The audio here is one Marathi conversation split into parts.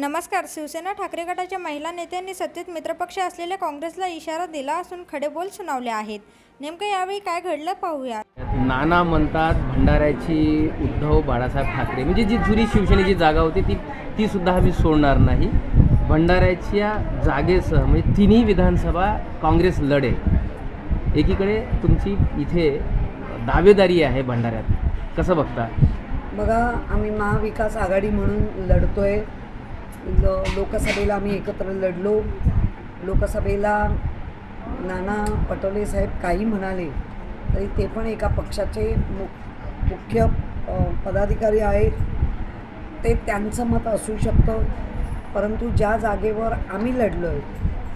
नमस्कार. शिवसेना ठाकरे गटाच्या महिला नेत्यांनी सत्तेत मित्रपक्ष असलेल्या काँग्रेसला इशारा दिला असून खडे बोल सुनावले आहेत. नेमकं यावेळी काय घडलं पाहूया. नाना म्हणतात भंडाऱ्याची उद्धव बाळासाहेब ठाकरे. म्हणजे जी जुनी शिवसेनेची जागा होती ती ती सुद्धा आम्ही सोडणार नाही. भंडाऱ्याच्या जागेसह म्हणजे तिन्ही विधानसभा काँग्रेस लढेल. एकीकडे तुमची इथे दावेदारी आहे भंडाऱ्यात. कसं बघता? बघा आम्ही महाविकास आघाडी म्हणून लढतोय. ल लोकसभेला आम्ही एकत्र लढलो. लोकसभेला नाना पटोले साहेब काही म्हणाले तरी ते पण एका पक्षाचे मु मुख्य पदाधिकारी आहेत. ते त्यांचं मत असू शकतं परंतु ज्या जागेवर आम्ही लढलो आहे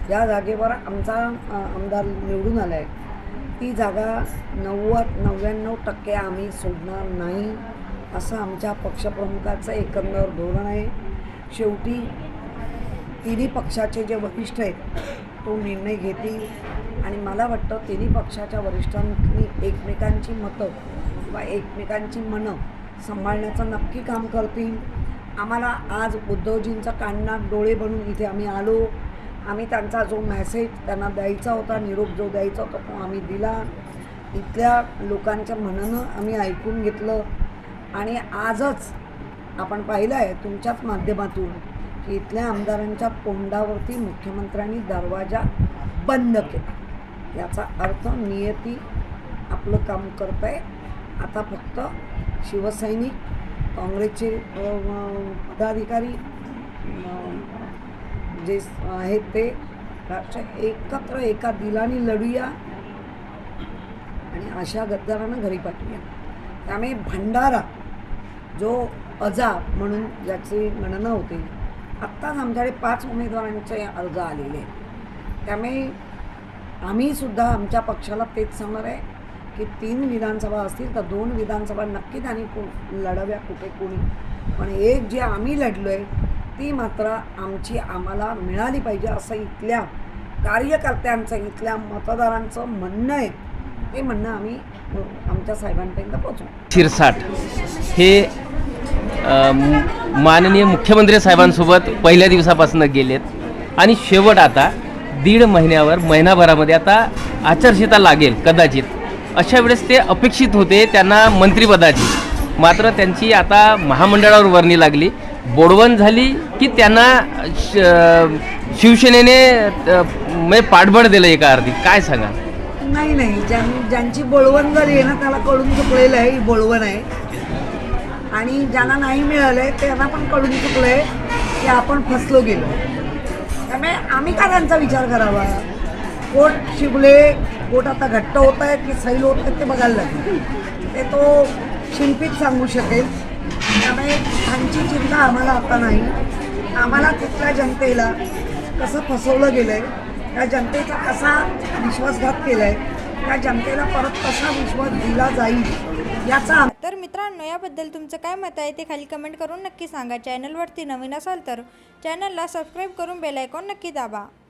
ज्या जागेवर आमचा आमदार निवडून आला आहे ती जागा नव्वद नव्याण्णव टक्के आम्ही सोडणार नाही असं आमच्या पक्षप्रमुखाचं एकंदर धोरण आहे. शेवटी तिन्ही पक्षाचे जे वरिष्ठ आहेत तो निर्णय घेतील. आणि मला वाटतं तिन्ही पक्षाच्या वरिष्ठांनी एकमेकांची मतं किंवा एकमेकांची मनं सांभाळण्याचं नक्की काम करतील. आम्हाला आज उद्धवजींचा कान्नात डोळे बनून इथे आम्ही आलो. आम्ही त्यांचा जो मेसेज त्यांना द्यायचा होता निरोप जो द्यायचा होता तो आम्ही दिला. इथल्या लोकांच्या मनानं आम्ही ऐकून घेतलं. आणि आजच आपण पाहिलं आहे तुमच्याच माध्यमातून की इथल्या आमदारांच्या तोंडावरती मुख्यमंत्र्यांनी दरवाजा बंद केला. याचा अर्थ नियती आपलं काम करत आहे आता फक्त शिवसैनिक काँग्रेसचे पदाधिकारी जे आहेत ते राष्ट्र एकत्र एका दिलाने लढूया आणि अशा गद्दारांना घरी पाठवूया. त्यामुळे भंडारा जो अजा म्हणून ज्याची गणना होती. आत्ताच आमच्याकडे पाच उमेदवारांचे अर्ज आलेले आहेत. त्यामुळे आम्हीसुद्धा आमच्या पक्षाला तेच सांगणार आहे की तीन विधानसभा असतील तर दोन विधानसभा नक्की त्यांनी को लढव्या कुठे कोणी. पण एक जे आम्ही लढलो आहे ती मात्र आमची आम्हाला मिळाली पाहिजे असं इथल्या कार्यकर्त्यांचं इथल्या मतदारांचं म्हणणं आहे. ते म्हणणं आम्ही आमच्या साहेबांपर्यंत पोचवू शिरसाट हे माननीय मुख्यमंत्री साहेबांसोबत पहिल्या दिवसापासून गेलेत. आणि शेवट आता दीड महिन्यावर महिनाभरामध्ये आता आचारसंहिता लागेल कदाचित. अशा वेळेस ते अपेक्षित होते त्यांना मंत्रिपदाची. मात्र त्यांची आता महामंडळावर वर्णी लागली. बोडवण झाली की त्यांना श- शिवसेनेने म्हणजे पाठबळ दिलं एका अर्धी काय सांगा नाही नाही. ज्यां ज्यांची बोळवण झाली आहे ना त्याला कळून चुकलेलं आहे ही बोळवण आहे. आणि ज्यांना नाही मिळालं आहे त्यांना पण कळून चुकलं आहे की आपण फसलो गेलो. त्यामुळे आम्ही का त्यांचा विचार करावा? कोट शिवले? कोट आता घट्ट होत आहेत की सैल होत आहेत ते बघायला लागेल. ते तो शिल्पीच सांगू शकेल. त्यामुळे त्यांची चिंता आम्हाला आता नाही. आम्हाला तिथल्या जनतेला कसं फसवलं गेलं आहे त्या जनतेचा कसा विश्वासघात केला आहे त्या जनतेला परत कसा विश्वास दिला जाईल याचा तर मित्रांनो याबद्दल तुमचं काय मत आहे ते खाली कमेंट करून नक्की सांगा. चॅनलवरती नवीन असाल तर चॅनलला सबस्क्राईब करून बेलायकॉन नक्की दाबा.